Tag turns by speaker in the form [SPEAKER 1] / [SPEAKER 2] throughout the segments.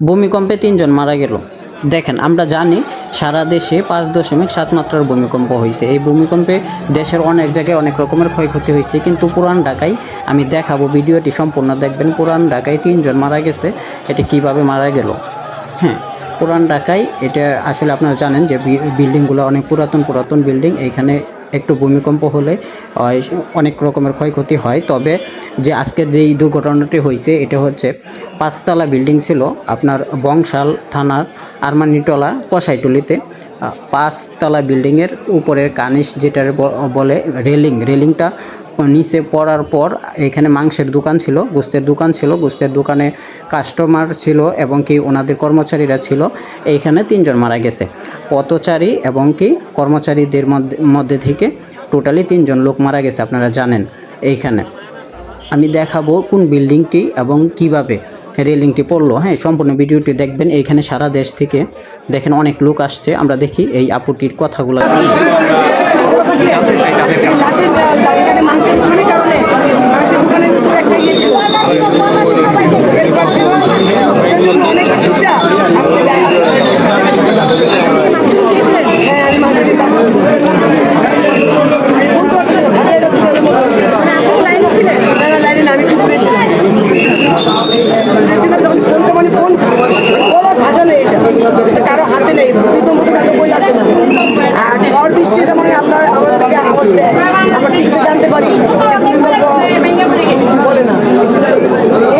[SPEAKER 1] ভূমিকম্পে তিনজন মারা গেল। দেখেন, আমরা জানি সারা দেশে পাঁচ দশমিক সাত মাত্রার ভূমিকম্প হয়েছে। এই ভূমিকম্পে দেশের অনেক জায়গায় অনেক রকমের ক্ষয়ক্ষতি হয়েছে। কিন্তু পুরান ঢাকায় আমি দেখাবো, ভিডিওটি সম্পূর্ণ দেখবেন। পুরান ঢাকায় তিনজন মারা গেছে। এটি কীভাবে মারা গেল? হ্যাঁ পুরান ঢাকায় এটা আসলে আপনারা জানেন যে বিল্ডিংগুলো অনেক পুরাতন পুরাতন বিল্ডিং। এইখানে একটু ভূমিকম্প হলে অনেক রকমের ক্ষয়ক্ষতি হয়। তবে যে আজকের যেই দুর্ঘটনাটি হয়েছে, এটা হচ্ছে পাঁচতলা বিল্ডিং ছিল আপনার বংশাল থানার আরমানিটলা কষাইটুলিতে পাঁচতলা বিল্ডিংয়ের উপরের কানিস যেটার বলে রেলিং, রেলিংটা নিচে পড়ার পর এখানে মাংসের দোকান ছিল, গোস্তের দোকান ছিল, গোস্তের দোকানে কাস্টমার ছিল এবং কি ওনাদের কর্মচারীরা ছিল, এইখানে তিনজন মারা গেছে। পথচারী এবং কি কর্মচারীদের মধ্যে মধ্যে থেকে টোটালি তিনজন লোক মারা গেছে, আপনারা জানেন এইখানে। আমি দেখাবো কোন বিল্ডিংটি এবং কীভাবে রেলিংটি পড়ল। হ্যাঁ সম্পূর্ণ ভিডিওটি দেখবেন, এইখানে সারা দেশ থেকে দেখেন অনেক লোক আসছে, আমরা দেখি এই আপুটির কথাগুলো।
[SPEAKER 2] আমি মাংসের কাজ করছি আমি ফোন করতে যে এরকম লাইনে ছিলেন না না লাইনে না আমি একটু দূরে ছিলাম ফোনটা মানে ফোন বলার ভাষা নেই এটা এটা কারও হাতে নেই প্রথম প্রথম কাউকে বই আসে না আর ঝড় বৃষ্টিটা মানে আপনার আমাদেরকে আওয়াজ দেয় আমরা ঠিক জানতে পারি বলে না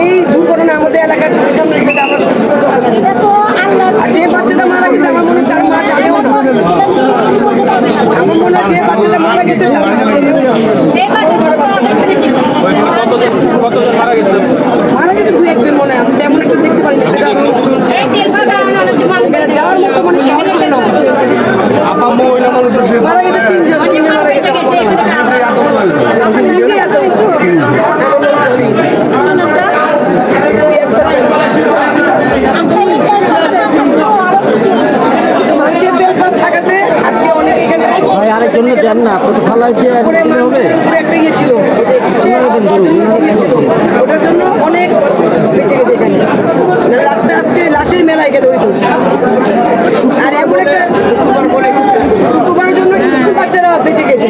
[SPEAKER 2] এই দুর্ঘটনা আমাদের এলাকার চোখের সামনে সেটা আমরা সহ্য করতে পারছি আর যে বাচ্চাটা মারা গেছে আমার মনে তার মা জানেও না। আমার মনে হয় যে বাচ্চাটা মারা গেছে তার মা জানেও না।
[SPEAKER 3] কতজন মারা গেছে
[SPEAKER 2] মারা গেছে দুই একজন মনে হয় আমি তেমন একটা দেখতে পারিনি সেটা আমি শুনছি। সেখানে যাওয়ার মতো মানে সাহস ছিল না
[SPEAKER 3] আপা মহিলা মানুষ
[SPEAKER 2] মারা গেছে তিনজন তিনজন মারা গেছে আমি নিজেই এত মানুষের তেল সব থাকাতে আজকে অনেক এখানে
[SPEAKER 4] ভাই আরেকজন দেন না কত ফালাই দিয়ে দিলে হবে?
[SPEAKER 2] একটা ইয়ে ছিল। ওই যে দেওয়ার জন্য ইয়ে ছিল। ওটার জন্য অনেক বেঁচে গেছে এখানে আস্তে আস্তে লাশের মেলায় গেল ওই তো। আর এমন একটা শুক্রবারের জন্য স্কুল বাচ্চারা বেঁচে গেছে।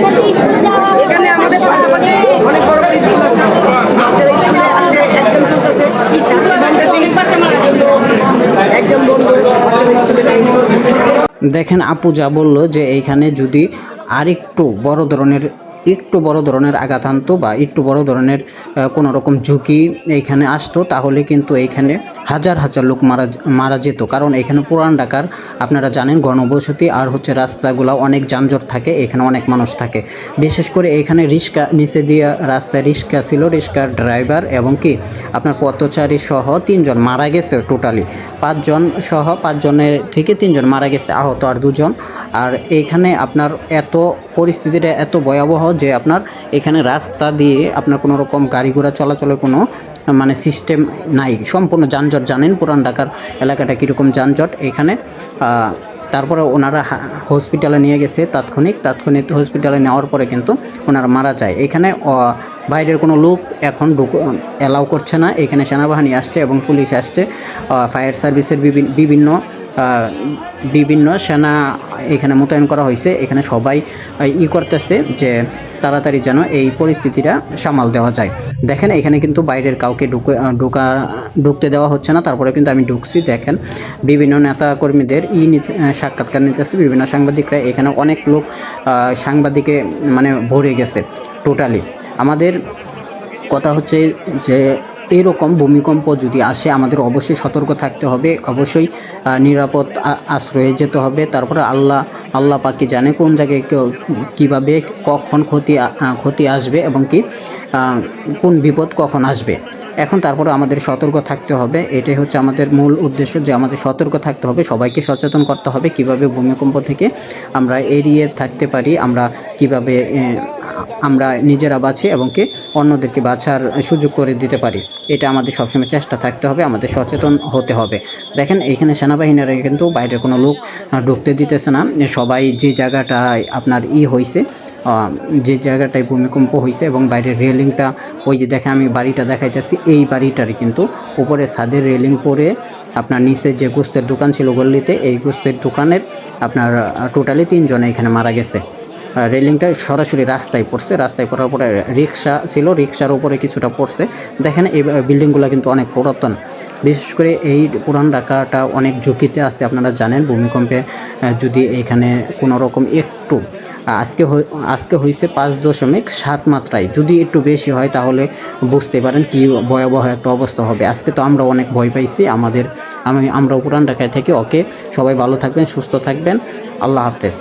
[SPEAKER 2] এখানে আমাদের পাশাপাশি অনেক বড় বড় স্কুল আছে। বাচ্চারা স্কুলে আজকে একজন চলতেছে। একজন বন্ধু বাচ্চারা স্কুলে
[SPEAKER 1] দেখেন আপু যা বলল যে এইখানে যদি আরেকটু বড় ধরনের একটু বড় ধরনের আঘাত আনতো বা একটু বড় ধরনের কোনো রকম ঝুঁকি এইখানে আসতো, তাহলে কিন্তু এইখানে হাজার হাজার লোক মারা মারা যেত। কারণ এখানে পুরান ঢাকার আপনারা জানেন গণবসতি আর হচ্ছে রাস্তাগুলো অনেক যানজট থাকে, এখানে অনেক মানুষ থাকে। বিশেষ করে এখানে রিক্সা, নিচে দিয়ে রাস্তায় রিক্সা ছিল, রিক্সার ড্রাইভার এবং কি আপনার পথচারী সহ তিনজন মারা গেছে টোটালি পাঁচজন সহ পাঁচজনের থেকে তিনজন মারা গেছে আহত আর দুজন। আর এইখানে আপনার এত পরিস্থিতিটা এত ভয়াবহ যে আপনার এখানে রাস্তা দিয়ে আপনার কোনো রকম গাড়ি ঘোড়া চলাচলের কোনো মানে সিস্টেম নাই। সম্পূর্ণ যানজট জানেন পুরান ঢাকার এলাকাটা কীরকম যানজট এখানে। তারপরে ওনারা হসপিটালে নিয়ে গেছে তাৎক্ষণিক। তাৎক্ষণিক হসপিটালে নেওয়ার পরে কিন্তু ওনারা মারা যায়। এখানে বাইরের কোনো লোক এখন অ্যালাউ করছে না। এখানে সেনাবাহিনী আসছে এবং পুলিশ আসছে। ফায়ার সার্ভিসের বিভিন্ন বিভিন্ন সেনা এখানে মোতায়েন করা হয়েছে। এখানে সবাই ই করতেছে যে তাড়াতাড়ি যেন এই পরিস্থিতিটা সামাল দেওয়া যায়। দেখেন, এখানে কিন্তু বাইরের কাউকে ঢুকে ঢুকা, ঢুকতে দেওয়া হচ্ছে না। তারপরে কিন্তু আমি ঢুকছি, দেখেন। বিভিন্ন নেতা কর্মীদের ই সাক্ষাৎকার নিতেছে। বিভিন্ন সাংবাদিকরা এখানে অনেক লোক সাংবাদিকে মানে ভরে গেছে টোটালি আমাদের কথা হচ্ছে যে এরকম ভূমিকম্প যদি আসে, আমাদের অবশ্যই সতর্ক থাকতে হবে। অবশ্যই নিরাপদ আশ্রয়ে যেতে হবে। তারপরে আল্লাহ আল্লাহ পাকি জানে কোন জায়গায় কীভাবে কখন ক্ষতি ক্ষতি আসবে এবং কি কোন বিপদ কখন আসবে। এখন তারপরে আমাদের সতর্ক থাকতে হবে। এটাই হচ্ছে আমাদের মূল উদ্দেশ্য যে আমাদের সতর্ক থাকতে হবে, সবাইকে সচেতন করতে হবে কীভাবে ভূমিকম্প থেকে আমরা এড়িয়ে থাকতে পারি, আমরা কীভাবে আমরা নিজেরা বাঁচি এবং কি অন্যদেরকে বাঁচার সুযোগ করে দিতে পারি। এটা আমাদের সবসময় চেষ্টা থাকতে হবে, আমাদের সচেতন হতে হবে। দেখেন এইখানে সেনাবাহিনীরা কিন্তু বাইরের কোনো লোক ঢুকতে দিতেছে না। সবাই যে জায়গাটায় আপনার ই হয়েছে যে জায়গাটায় ভূমিকম্প হয়েছে এবং বাইরের রেলিংটা ওই যে দেখে আমি বাড়িটা দেখাইতেছি, এই বাড়িটারই কিন্তু উপরে ছাদের রেলিং পরে আপনার নিচে যে গোস্তের দোকান ছিল গল্লিতে এই গোস্তের দোকানের আপনার টোটালি তিনজনে এখানে মারা গেছে। রেলিংটা সরাসরি রাস্তায় পড়ছে, রাস্তায় পড়ার পরে রিক্সা ছিল, রিক্সার উপরে কিছুটা পড়ছে। দেখেন এই বিল্ডিংগুলো কিন্তু অনেক পুরাতন। বিশেষ করে এই পুরান ঢাকাটা অনেক ঝুঁকিতে আছে, আপনারা জানেন, ভূমিকম্পে যদি এখানে কোনো রকম একটু আজকে আজকে হয়েছে পাঁচ দশমিক সাত মাত্রায়। যদি একটু বেশি হয় তাহলে বুঝতে পারেন কি ভয়াবহ একটা অবস্থা হবে। আজকে তো আমরা অনেক ভয় পাইছি আমাদের, আমি, আমরা উপরান ঢাকায় থেকে। ওকে, সবাই ভালো থাকবেন, সুস্থ থাকবেন। আল্লাহ হাফেজ।